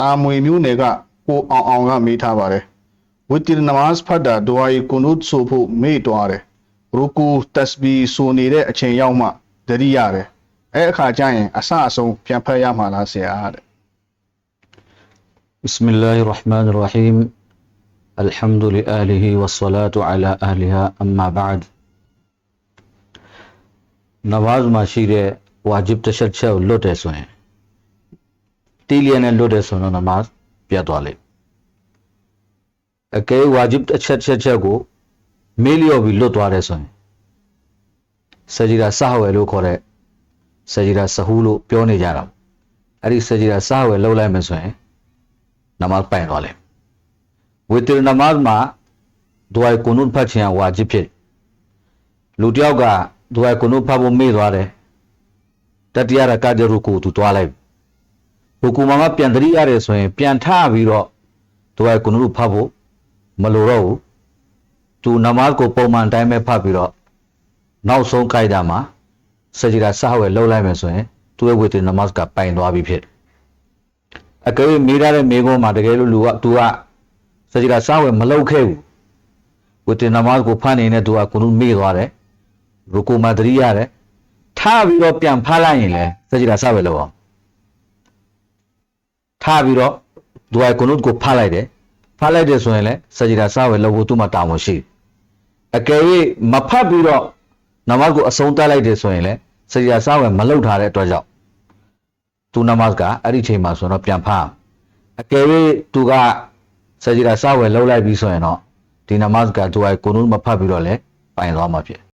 တာမွေမျိုးနယ်ကကိုအောင်အောင်ကမေးထားပါတယ်ဝစ်တီနမတ်ဖတ်တာဒွာရီကုနုတ်ဆိုဖို့မေ့သွားတယ်ရူကူတက်စဘီဆိုနေတဲ့အချိန်ရောက်မှတတိရတယ်အဲ့အခါကျရင်အဆအဆုံးပြန်ဖတ်ရမှာလားဆရာတဲ့ بسم الله الرحمن الرحيم الحمد لآله والصلاة على أهلها أما بعد နဝါဇ်မှာရှိတဲ့ဝါဂျစ်တစ်ချက်ချက်ကိုလွတ်တယ်ဆိုရင် တီလီယန်နဲ့လွတ်တယ်ဆိုတော့နမတ်ပြတ်သွားလိမ့်အကဲဝါဂျစ်တစ်ချက်ချက်ချက်ကိုမေးလျော့ပြီးလွတ်သွားတယ်ဆိုရင်ဆဂျီရာဆဟဝယ်လို့ခေါ်တဲ့ဆဂျီရာဆဟူလို့ပြောနေကြတာအဲ့ဒီဆဂျီရာဆဟဝယ်လောက်လိုက်မယ်ဆိုရင်နမတ်ပိုင်သွားလိမ့်ဝီတရနမတ်မှာဒွိုင်ကုနုဖတ်ခြင်းဝါဂျစ်ဖြစ်လူတစ်ယောက်ကဒွိုင်ကုနုဖတ်ဖို့မေ့သွားတယ်တတိယရကကြရုကိုသူတွားလိုက် ဘုကူမမပြန်တရိရတယ်ဆိုရင်ပြန်ထပြီးတော့ဒွိုင်ကုနုဖတ်ဖို့မလိုတော့ဘူးသူနမတ်ကိုပုံမှန်တိုင်းပဲဖတ်ပြီးတော့နောက်ဆုံးကြိုက်တာမှာစဂျီရာဆဟဝဲလှုပ်လိုက်မယ်ဆိုရင်သူ့ရဲ့ဝီတရနမတ်ကပိုင်သွားပြီဖြစ်အကယ်၍မေးရတဲ့မေးခွန်းမှာတကယ်လို့လူကသူကစကြရာစားဝယ်မလုပ်ခဲ့ဘူးဝတ္တနမတ်ကိုဖတ်နေတဲ့သူကကုနုမေ့သွားတယ်ရူကူမာတရိရတယ်ထားပြီးတော့ပြန်ဖတ်လိုက်ရင်လေစကြရာစားဝယ်လုပ်အောင် ထားပြီးတော့သူကကုနုကိုဖတ်လိုက်တယ်ဖတ်လိုက်တယ်ဆိုရင်လေစကြရာစားဝယ်လုပ်ဖို့သူ့မှာတာဝန်ရှိတယ်အကယ်၍မဖတ်ပြီးတော့နမတ်ကိုအဆုံးတက်လိုက်တယ်ဆိုရင်လေစကြရာစားဝယ်မလုပ်ထားတဲ့အတွက်ကြောင့်သူနမတ်ကအဲ့ဒီချိန်မှာဆိုတော့ပြန်ဖတ်အကယ်၍သူကဆဂျီရာစဝယ်လှုပ်လိုက်ပြီးဆိုရင်တော့ဒီနမတ်ကသူကကိုနုမဖတ်ပြီးတော့လဲပိုင်သွားမှာဖြစ်